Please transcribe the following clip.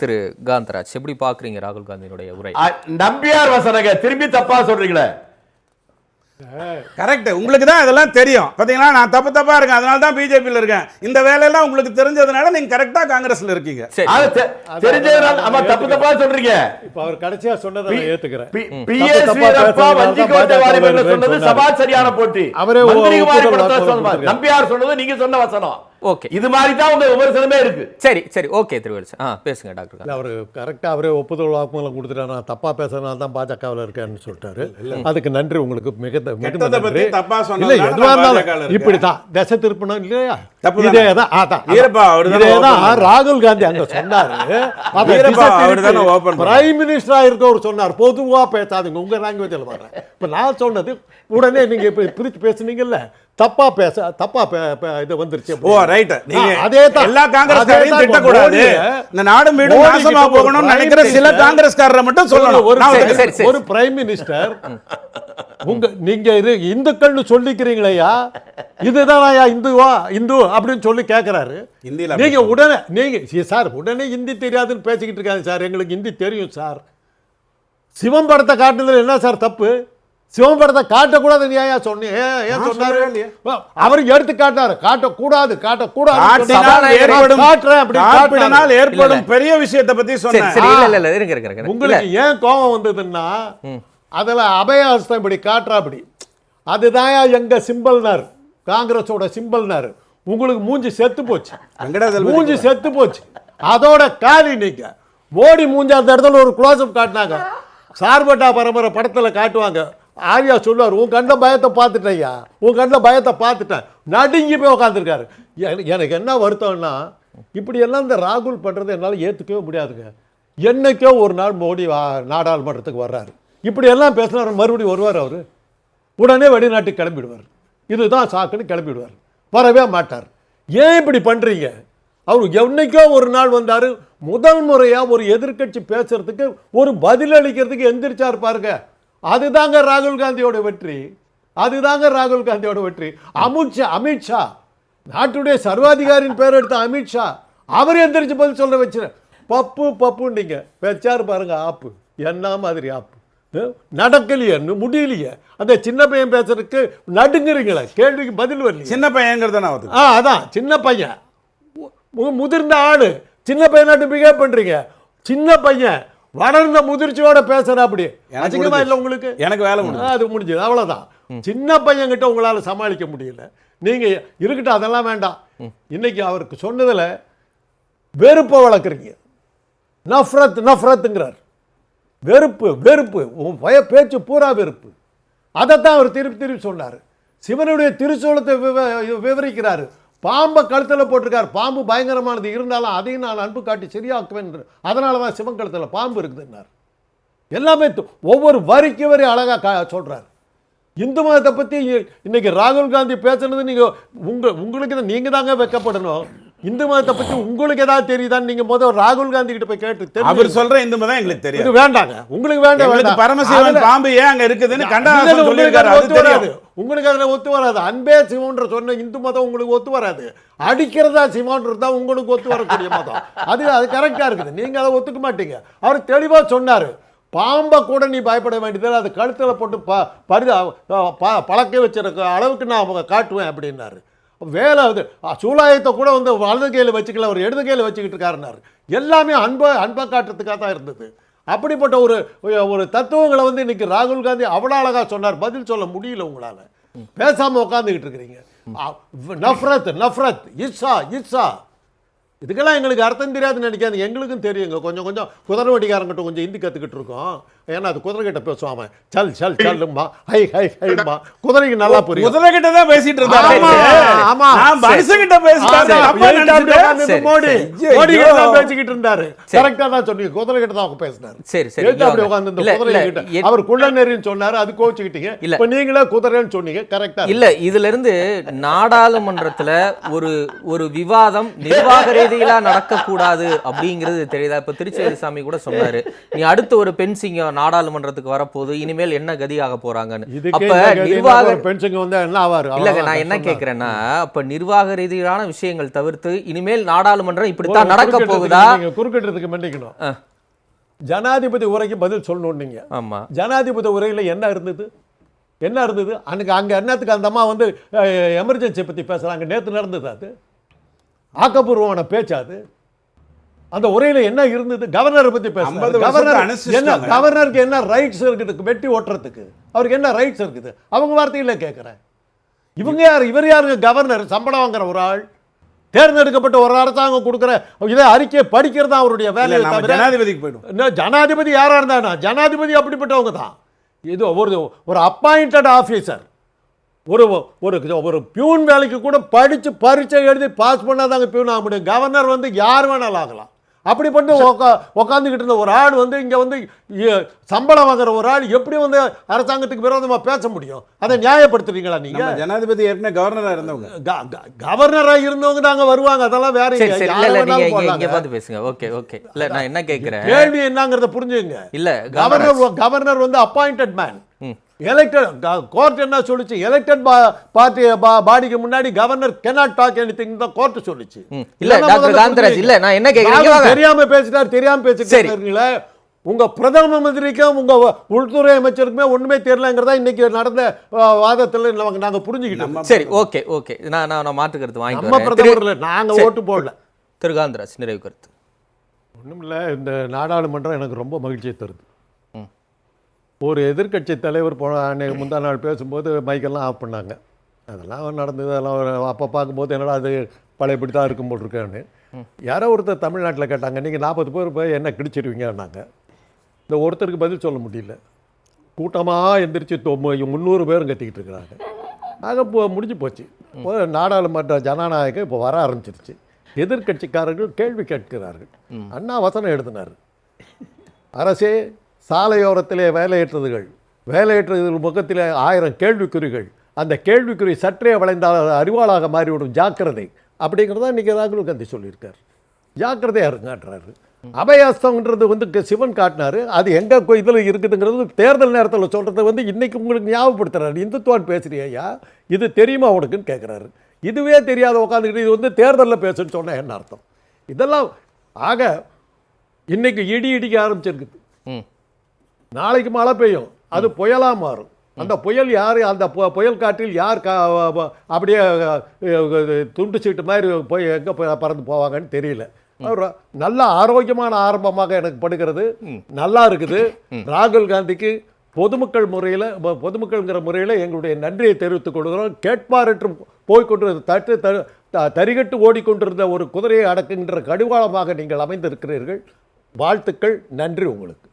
திரு காந்தராஜ் எப்படி பாக்குறீங்க ராகுல் காந்தியினுடைய உரை? நம்பியார் வசனங்க திரும்பி தப்பா சொல்றீங்களே? கரெக்ட் உங்களுக்கு தான் இதெல்லாம் தெரியும். பாத்தீங்களா? நான் தப்பு தப்பா இருக்கேன். அதனால தான் பிஜேபியில் இருக்கேன். இந்த வேலையெல்லாம் உங்களுக்கு தெரிஞ்சதுனால நீங்க கரெக்டா காங்கிரஸ்ல இருக்கீங்க. தெரிஞ்சதுனால ஆமா தப்பு தப்பா சொல்றீங்க. இப்ப அவர் கடைசியா சொன்னதை நான் ஏத்துக்கிறேன். பி- தப்பு பிஎஸ் தப்பா வீரப்பா பேசுறதுனால வஞ்சி கோட்டை பாஜக வாரி பண்ண வருவேன்னு சொன்னது. சபா சரியான போட்டி. அவரே. நம்பியார் சொன்னது நீங்க சொன்ன வசனம். ஓகே இது மாதிரி தான் உங்க விமர்சனமே இருக்கு. சரி சரி. ஓகே திருவள்ளுவர் ஆ பேசுங்க டாக்டர் இல்ல அவர் கரெக்டாக அவரே ஒப்புதல் வாக்குமூலம் கொடுத்துட்டாரு. நான் தப்பா பேசுறதுனால தான் பாஜகவில் இருக்கேன்னு சொல்லிட்டாரு. அதுக்கு நன்றி. உங்களுக்கு மிகுந்த மிகுந்த கெட்டதை பத்தி நன்றி தப்பா இருந்தாலும் இருக்கேன். இப்படி தான் திசை திருப்பணும் இல்லையா? தப்பு இதே தானே? தான் அதான். வீரப்பா, அவரு தானே இதே தான். ராகுல் காந்தி அங்க சொன்னாரு. பிரைம் மினிஸ்டரா இருக்கவர் சொன்னார். பொதுவா பேசாதீங்க. உங்க லாங்குவேஜில் வர்றேன். இப்ப நான் சொன்னது உடனே நீங்க இப்ப பிரிச்சு பேசுனீங்கல்ல. தப்பா பேச தப்பா பே- பே- இது வந்துருச்சு ஓ ரைட் நீங்க ஆ, அதே தான். எல்லா காங்கிரஸ்காரையும் திட்டக்கூடாது. இந்த நாடு வீடு மோடி நாசமா கிட்ட ஒரு போகணும்னு நினைக்கிற சில காங்கிரஸ்காரரை மட்டும் சொல்லணும். ஒரு. ஒரு பிரைம் மினிஸ்டர் உங்க நீங்க இரு இந்துக்கள்னு சொல்லிக்கிறீங்களேயா? இதுதானா இந்துவா இந்து அப்படின்னு சொல்லி ஹிந்தில நீங்க உடனே நீங்க சார் உடனே ஹிந்தி தெரியாதுன்னு பேசிக்கிட்டு இருக்காங்க சார். எங்களுக்கு ஹிந்தி தெரியும் சார். சிவம் படத்தை காட்டுனதுல என்ன சார் தப்பு? சிவம் படத்தை காட்டக்கூடாது நீ ஏன் சொன்னீங்க ஏன் சொன்னாரு. அவர் எடுத்து காட்டினாரு. காட்டக்கூடாது காட்டக்கூடாது ஏற்படும். ஏற்படும் பெரிய விஷயத்தை பத்தி சொன்னேன். உங்களுக்கு ஏன் கோபம் வந்ததுன்னா அதில் அபயஹஸ்தம் இப்படி காட்டுறாப்படி அதுதான் எங்க சிம்பல்னார். காங்கிரஸோட சிம்பல்னார். உங்களுக்கு மூஞ்சி செத்து போச்சு. மூஞ்சி செத்து போச்சு. அதோட காலி நீங்க. மோடி மூஞ்சி அந்த இடத்துல ஒரு க்ளோஸ்அப் காட்டினாங்க. சார்பட்டா பரம்பரை படத்துல காட்டுவாங்க. ஆர்யா சொல்லுவார் உன் கண்ணில் பயத்தை பார்த்துட்டேயா உன் கண்ணில் பயத்தை பார்த்துட்டேன். நடுங்கி போய் உட்காந்துருக்காரு எனக்கு என்ன வருத்தம்னா இப்படியெல்லாம் இந்த ராகுல் பண்ணுறது என்னால் ஏற்றுக்கவே முடியாதுங்க. என்னைக்கோ ஒரு நாள் மோடி வா- நாடாளுமன்றத்துக்கு வர்றாரு. இப்படியெல்லாம் பேசினார் மறுபடியும் வருவார் அவர். உடனே வெளிநாட்டுக்கு கிளம்பிடுவார். இதுதான் சாக்குன்னு கிளம்பிடுவார். வரவே மாட்டார். ஏன் இப்படி பண்ணுறீங்க அவர் என்னைக்கோ ஒரு நாள் வந்தார் முதல் முறையாக ஒரு எதிர்க்கட்சி பேசுறதுக்கு ஒரு பதில் அளிக்கிறதுக்கு எந்திரிச்சார் பாருங்க. அதுதாங்க ராகுல் காந்தியோட வெற்றி. அதுதாங்க ராகுல் காந்தியோட வெற்றி. அமித்ஷா அமித்ஷா நாட்டுடைய சர்வாதிகாரியின் பேர் எடுத்த அமித்ஷா அவர் எந்திரிச்சு பதில் சொல்ல வச்சு பப்பு பப்புன்னீங்க. வச்சார் பாருங்க ஆப்பு. என்ன மாதிரி ஆப்பு? அஹ், நடக்கலையே இன்னும் முடியலையே. அந்த சின்ன பையன் பேசுறதுக்கு நடுங்குறீங்களே கேள்விக்கு பதில் வரலையே. சின்ன நான் ஒத்துக்கிறேன். ஆ அதான் சின்ன பையன். முதிர்ந்த ஆளு. சின்ன பையனாட்டு பிஹேவ் பண்றீங்க. சின்ன பையன். வளர்ந்த முதிர்ச்சியோட பேசுற அப்படி. அசிங்கமா. இல்லை உங்களுக்கு? எனக்கு வேலை ஆ, அது முடிஞ்சது. அவ்வளவுதான். சின்ன பையன் கிட்ட உங்களால சமாளிக்க முடியல. நீங்க இருக்கட்டும் அதெல்லாம் வேண்டாம். இன்னைக்கு அவருக்கு சொன்னதுல வெறுப்பை வளர்க்குறீங்க. நஃப்ரத் நஃப்ரத்துங்கிறார். வெறுப்பு வெறுப்பு. உன் பய பேச்சு பூரா வெறுப்பு. அதைத்தான் அவர் திருப்பி திருப்பி சொன்னார். சிவனுடைய திருச்சோளத்தை விவ- விவரிக்கிறாரு. பாம்பை கழுத்தில் போட்டிருக்காரு. பாம்பு பயங்கரமானது. இருந்தாலும் அதையும் நான் அன்பு காட்டி சரியாக்குவேன் அதனால தான் சிவன் கழுத்தில் பாம்பு இருக்குதுன்னார். எல்லாமே ஒவ்வொரு வரிக்கு வரி அழகா கா சொல்றாரு. இந்து மதத்தை பத்தி இ- இன்னைக்கு ராகுல் காந்தி பேசுனது நீங்க உங்க உங்களுக்கு தான் நீங்க தாங்க வெக்கப்படணும். இந்து மதத்தை பத்தி உங்களுக்கு ஏதாவது தெரியுதான்னு நீங்க முதல் ராகுல் காந்தி கிட்ட போய் கேட்டு அவர் தெரிஞ்சுக்கங்க. சொல்ற இந்து மதம் எங்களுக்கு தெரியும் வேண்டாங்க. உங்களுக்கு வேண்டாம் பரமசிவன் பாம்பு ஏன் அங்க இருக்குதுன்னு உங்களுக்கு சொல்லியிருக்காரு. அது தெரியும் உங்களுக்கு அதில் ஒத்து வராது. அன்பே சிவன்ற சொன்ன இந்து மதம் உங்களுக்கு ஒத்து வராது. அடிக்கிறதா சிவன்றது தான் உங்களுக்கு ஒத்து வரக்கூடிய மதம். அது அது கரெக்டாக இருக்குது. நீங்கள் அதை ஒத்துக்க மாட்டீங்க. அவர் தெளிவாக சொன்னார். பாம்பை கூட நீ பயப்பட வேண்டியதில்லை. அது கழுத்தில் போட்டு ப பரித ப- பழக்க வச்சிருக்க அளவுக்கு நான் அவங்க காட்டுவேன் அப்படின்னாரு. வேலை அது. சூலாயத்தை கூட வந்து வலது கையில் வச்சுக்கல. அவர் இடது கையில் வச்சுக்கிட்டு இருக்காருனாரு எல்லாமே அன்பை அன்பை காட்டுறதுக்காக தான் இருந்தது. அப்படிப்பட்ட ஒரு ஒரு தத்துவங்களை வந்து இன்னைக்கு ராகுல் காந்தி அவ்வளோ அழகாக சொன்னார். பதில் சொல்ல முடியல உங்களால். பேசாம உட்காந்துக்கிட்டு இருக்கிறீங்க. நஃப்ரத் நஃப்ரத் இஸ்ஸா இஸ்ஸா. இதுக்கெல்லாம் எங்களுக்கு அர்த்தம் தெரியாதுன்னு நினைக்காது எங்களுக்கும் தெரியுங்க. கொஞ்சம் கொஞ்சம் குதிரை வண்டிக்காரங்கிட்ட கொஞ்சம் ஹிந்தி கற்றுக்கிட்டு இருக்கோம். ஏன்னா அது குதிரை கிட்ட பேசுவான் அவன். சல் சல் சல்லும்மா. High high ஹைம்மா. குதிரைக்கு நல்லா புரியும். குதிரை கிட்ட தான் பேசிட்டு இருந்தாரு ஆமா, மனுஷங்கிட்ட சரி, மோடி. மோடி. கிட்ட தான் பேசிக்கிட்டு இருந்தாரு. கரெக்டா தான் சொன்னீங்க. குதிரை கிட்ட தான் பேசினாரு. சரி, சரி. அப்படி உட்கார்ந்து இந்த குதிரை கிட்ட. அவர் குள்ளநெறின்னு சொன்னாரு. அது கோச்சுக்கிட்டீங்க. இப்ப நீங்களே குதிரைன்னு சொன்னீங்க. கரெக்டா இல்ல இதுல இருந்து நாடாளுமன்றத்துல ஒரு ஒரு விவாதம் நிர்வாக ரீதியிலா நடக்கக்கூடாது அப்படிங்கிறது தெரியுதா? இப்ப திருச்சி சாமி கூட சொன்னாரு. நீ அடுத்து ஒரு பெண் சிங்கம் நாடாளுமன்றத்துக்கு வரப்போகுது இனிமேல் என்ன கதியாக போறாங்கன்னு. இதுக்கே அப்ப நிர்வாக ஒரு பென்ஷன் வந்தா என்ன ஆவாரு? இல்லங்க நான் என்ன. கேக்குறேன்னா அப்ப நிர்வாக ரீதியிலான விஷயங்கள் தவிர்த்து இனிமேல் நாடாளுமன்றம் இப்படித்தான் நடக்க போகுதா? நீங்க குறுக்கிட்டதுக்கு மன்னிக்கணும். ஜனாதிபதி உரைக்கு பதில் சொல்லணும் நீங்க. ஆமா. ஜனாதிபதி உரையில என்ன இருந்தது? என்ன இருந்தது? அன்னைக்கு அங்க என்னத்துக்கு அந்த அம்மா வந்து எமர்ஜென்சி பத்தி பேசுறாங்க. நேத்து நடந்தது அது. ஆக்கப்பூர்வமான பேச்சு அது. அந்த உரையில என்ன இருந்தது? கவர்னரை பத்தி 50 பேசுறாங்க வருஷத்தை கவர்னர் என்ன. கவர்னருக்கு என்ன ரைட்ஸ் இருக்குது? வெட்டி ஓட்டுறதுக்கு. அவருக்கு என்ன ரைட்ஸ் இருக்குது? அவங்க வார்த்தையில கேட்கிறேன் இவங்க யார்? இவர் யாருங்க? கவர்னர் சம்பளம் வாங்குற ஒரு ஆள். தேர்ந்தெடுக்கப்பட்ட ஒரு அரசாங்கம் கொடுக்குற இதை அறிக்கையை படிக்கிறது தான் அவருடைய வேலையை தவிர ஜனாதிபதிக்கு போயிடும் ஜனாதிபதி யாரா இருந்தானா ஜனாதிபதி அப்படிப்பட்டவங்க தான். இது ஒரு ஒரு அப்பாயிண்டட் ஆஃபீஸர் ஒரு ஒரு ஒரு பியூன் வேலைக்கு கூட படிச்சு பரீட்சை எழுதி பாஸ் பண்ணாதாங்க பியூன் ஆக முடியும். கவர்னர் வந்து யார் வேணாலும் ஆகலாம். அப்படிப்பட்ட உக்கா உட்காந்துக்கிட்டு இருந்த ஒரு ஆள் வந்து இங்க வந்து சம்பளம் வாங்குற ஒரு ஆள் எப்படி வந்து அரசாங்கத்துக்கு விரோதமா பேச முடியும்? அதை நியாயப்படுத்துறீங்களா நீங்க? நம்ம ஜனாதிபதி ஏற்கனவே கவர்னரா இருந்தவங்க. க- க- கவர்னரா இருந்தவங்க தாங்க வருவாங்க. அதெல்லாம் வேற கேள்வி பார்த்து பேசுங்க. Okay okay. இல்ல நான் என்ன கேக்குறேன்? என்னங்கிறத புரிஞ்சுங்க இல்ல கவர்னர் கவர்னர். வந்து அப்பாயிண்டட் மேன். எலெக்டட் கோர்ட் என்ன சொல்லுச்சு எலெக்டட் பார்ட்டி பாடிக்கு முன்னாடி கவர்னர் cannot டாக் anything தான் கோர்ட் சொல்லுச்சு. இல்ல, டாக்டர் காந்தராஜ். இல்ல, நான் என்ன கேக்குறேன், வாங்க. தெரியாம பேசிட்டார் தெரியாம பேசிட்டு சரி. இருக்கீங்களே உங்க பிரதம மந்திரிக்கும் உங்க உள்துறை அமைச்சருக்குமே ஒண்ணுமே தெரியலங்கிறதா இன்னைக்கு நடந்த வாதத்துல நாங்க- நாங்க புரிஞ்சுக்கிட்டோம் சரி ஓகே ஓகே நான் நான் நான் மாற்று கருத்து வாங்கிட்டு நம்ம பிரதமர் நாங்க. ஓட்டு போடல திரு காந்தராஜ் நிறைவு கருத்து ஒண்ணும் இல்ல இந்த நாடாளுமன்றம் எனக்கு ரொம்ப மகிழ்ச்சியை தருது. ஒரு எதிர்க்கட்சி தலைவர் போன அன்னைக்கு முந்தா நாள் பேசும்போது மைக்கெல்லாம் ஆஃப் பண்ணாங்க. அதெல்லாம் நடந்தது அதெல்லாம் அப்போ பார்க்கும்போது என்னடா அது பழையபடி தான் இருக்கும் போல் இருக்கான்னு. யாரோ ஒருத்தர் தமிழ்நாட்டில் கேட்டாங்க நீங்கள் நாற்பது பேர் போய் என்ன கிடிச்சிருவீங்கன்னாங்க. இந்த ஒருத்தருக்கு பதில் சொல்ல முடியல. கூட்டமாக எந்திரிச்சு முந்நூறு பேரும் கத்திக்கிட்டு இருக்கிறாங்க. ஆக இப்போ முடிஞ்சு போச்சு. இப்போ நாடாளுமன்ற ஜனநாயகம் இப்போ வர ஆரம்பிச்சிருச்சு. எதிர்க்கட்சிக்காரர்கள் கேள்வி கேட்கிறார்கள். அண்ணா வசனம் எழுதினார். அரசே சாலையோரத்திலே வேலையற்றதுகள். வேலையற்றதுகள் முகத்திலே ஆயிரம் கேள்விக்குறிகள். அந்த கேள்விக்குறி சற்றே வளைந்தால் அறிவாளாக மாறிவிடும் ஜாக்கிரதை. அப்படிங்கிறத இன்றைக்கி ராகுல் காந்தி சொல்லியிருக்கார். ஜாக்கிரதையாக இருங்கன்றாரு அபயாஸ்தம்ன்றது வந்து சிவன் காட்டினாரு. அது எங்கே இதில் இருக்குதுங்கிறது தேர்தல் நேரத்தில் சொல்கிறது வந்து இன்றைக்கி உங்களுக்கு ஞாபகப்படுத்துறாரு. இந்துத்துவான் பேசுகிறியா இது தெரியுமா உனக்குன்னு கேட்குறாரு இதுவே தெரியாத உட்காந்துக்கிட்டு இது வந்து தேர்தலில் பேசுன்னு சொன்னால் என்ன அர்த்தம்? இதெல்லாம் ஆக இன்றைக்கி இடி இடிக்க ஆரம்பிச்சிருக்குது. ம். நாளைக்கு மழை பெய்யும். அது புயலா மாறும். அந்த புயல் யார் அந்த பு- புயல் காற்றில் யார் கா அப்படியே துண்டு சீட்டு மாதிரி போய் எங்கே பறந்து போவாங்கன்னு தெரியல. நல்ல ஆரோக்கியமான ஆரம்பமாக எனக்கு படுகிறது. நல்லா இருக்குது. ராகுல் காந்திக்கு பொதுமக்கள் முறையில் பொதுமக்கள்ங்கிற முறையில் எங்களுடைய நன்றியை தெரிவித்துக் கொள்கிறோம். கேட்பாரற்று போய்கொண்டிருந்த தட்டு தரிகட்டு ஓடிக்கொண்டிருந்த ஒரு குதிரையை அடக்குகின்ற கடிவாளமாக நீங்கள் அமைந்திருக்கிறீர்கள். வாழ்த்துக்கள். நன்றி உங்களுக்கு.